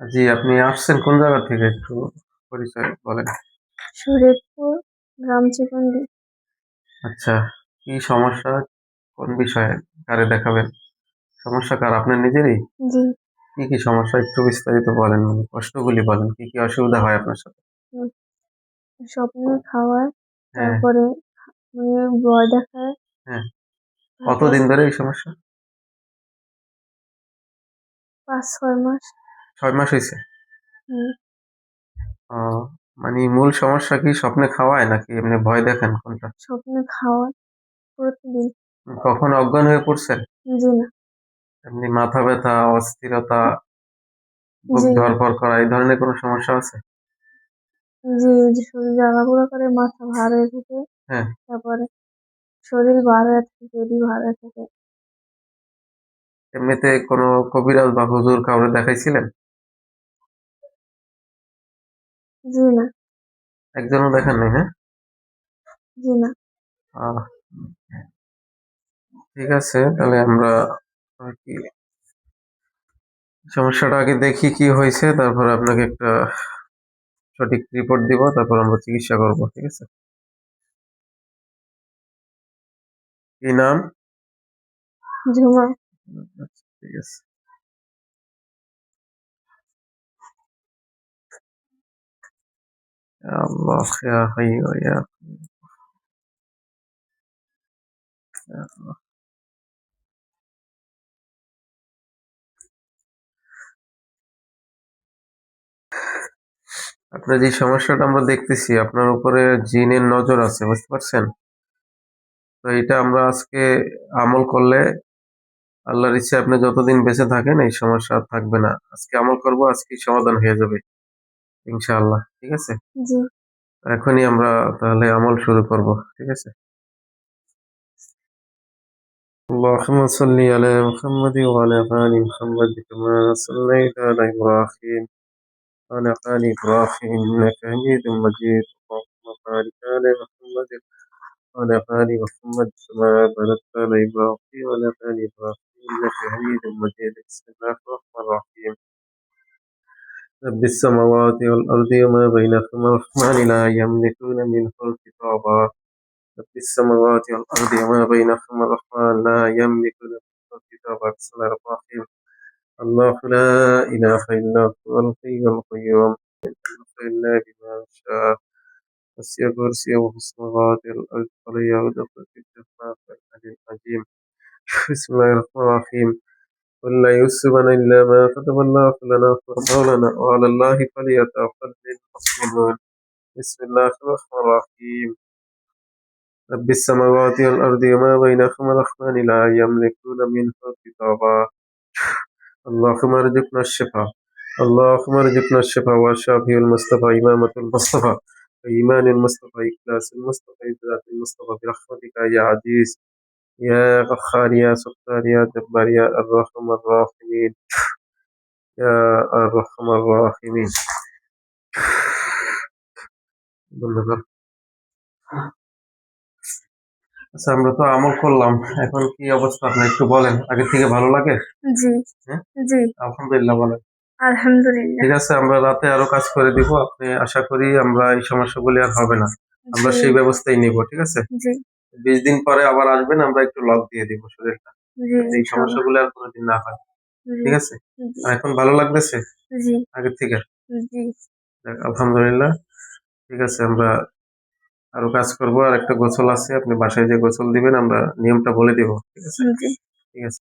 জি, আপনি আসছেন কোন জায়গা থেকে একটু পরিচয় বলেন? শরীয়তপুর গ্রাম চিকন্দি। আচ্ছা, কি সমস্যা? কোন বিষয়ে? কারে দেখাবেন? সমস্যা কার? আপনার নিজেরই? জি, কি, কি সমস্যা একটু বিস্তারিত বলেন মানে কষ্টগুলি বলেন। কি, কি অসুবিধা হয় আপনার সাথে? স্বপ্নে খাওয়ায়, হ্যাঁ, তারপরে মানে ভয় দেখায়। হ্যাঁ। কতদিন ধরে এই সমস্যা? ৫-৬ মাস। ৬ মাস হয়েছে মানে মূল সমস্যা কি স্বপ্নে খাওয়ায় নাকি এমনি ভয় দেখেন কোনটা? স্বপ্নে খাওয়ায় প্রতিদিন। কখনো অজ্ঞান হয়ে পড়ছেন? জি না, এমনি মাথা ব্যথা, অস্থিরতা, বুক জি ধড়ফড় করা এই ধরনের কোনো সমস্যা আছে? জি, যে শরীর জ্বালাপোড়া করে, মাথা ভার হয়ে থাকে, হ্যাঁ। তারপরে শরীর ভার হয়ে থাকে, পেটই ভার হয়ে থাকে। এমনিতে কোনো কবিরাজ বা হুজুর কাউরে দেখাইছিলেন? জি না, একজনও দেখান নাই, হ্যাঁ? জি না, আহ ঠিক আছে তাহলে আমরা আরকি সমস্যাটা আগে দেখি কি হয়েছে তারপর আপনাকে একটা সঠিক রিপোর্ট দিব তারপর আমরা চিকিৎসা করব ঠিক আছে? কি নাম? ঝুমা। ঠিক আছে। الله يا حي يا يا الله আপনার যে সমস্যাটা আমরা দেখতেছি আপনার উপরে জিনের নজর আছে বুঝতে পারছেন তো এটা আমরা আজকে আমল করলে আল্লাহর ইচ্ছে আপনি যতদিন বেঁচে থাকেন এই সমস্যা আর থাকবে না আজকে আমল করব আজকেই সমাধান হয়ে যাবে ইনশাআল্লাহ ঠিক আছে জি, এখনই আমরা তাহলে আমল শুরু করব ঠিক আছে اللهم صل على محمد وعلى آل محمد كما صليت على إبراهيم وعلى آل إبراهيم إنك حميد مجيد اللهم بارك على محمد وعلى آل محمد كما باركت على إبراهيم وعلى آل إبراهيم إنك حميد مجيد بسم الله الرحمن الرحيم رب السماوات والأرض وما بينهما الرحمن لا يملكون منه الكتابا رب السماوات والأرض وما بينهما الرحمن لا يملكون منه الكتابا بسم الله الرحمن الرحيم. الله لا إله إلا هو الحي القيوم. إلا بما شاء. وسع كرسيه السماوات والأرض ولا يؤوده حفظهما العلي العظيم. بسم الله الرحمن الرحيم. قل لا يصيبنا إلا ما كتب الله لنا فمولانا وعلى الله فليتوكل المؤمنون بسم الله الرحمن الرحيم. رب السماوات والأرض وما بينهما الرحمن لا يملكون منه كتابا. اللهم ارزقنا الشفاء. اللهم ارزقنا الشفاء والشافي المصطفى إمامة المصطفى. وإيمان المصطفى إخلاص المصطفى ذات المصطفى برحمتك يا عزيز. يا غفار يا ستار يا جبار يا أرحم الراحمين يا أرحم الراحمين ধন্যবাদ আচ্ছা আমরা তো আমল করলাম এখন কি অবস্থা আপনি একটু বলেন আগে থেকে ভালো লাগে জি, হ্যাঁ? জি, আলহামদুলিল্লাহ বলেন আলহামদুলিল্লাহ। ঠিক আছে আমরা রাতে আরো কাজ করে দিব আপনি আশা করি আমরা এই সমস্যাগুলি আর হবে না আমরা জি, সেই ব্যবস্থাই নিব ঠিক আছে জি, বিশ দিন পরে আবার আসবেন আমরা একটু লক দিয়ে দিব শরীরটা। এই সমস্যা সমস্যাগুলো আর কোনোদিন না হয়। ঠিক আছে? এখন ভালো লাগতেছে? আগে আগের থেকে আলহামদুলিল্লাহ। ঠিক আছে আমরা আরও কাজ করব। আর একটা গোসল আছে আপনি বাসায় যে গোসল দিবেন আমরা নিয়মটা বলে দিব। ঠিক আছে? ঠিক আছে।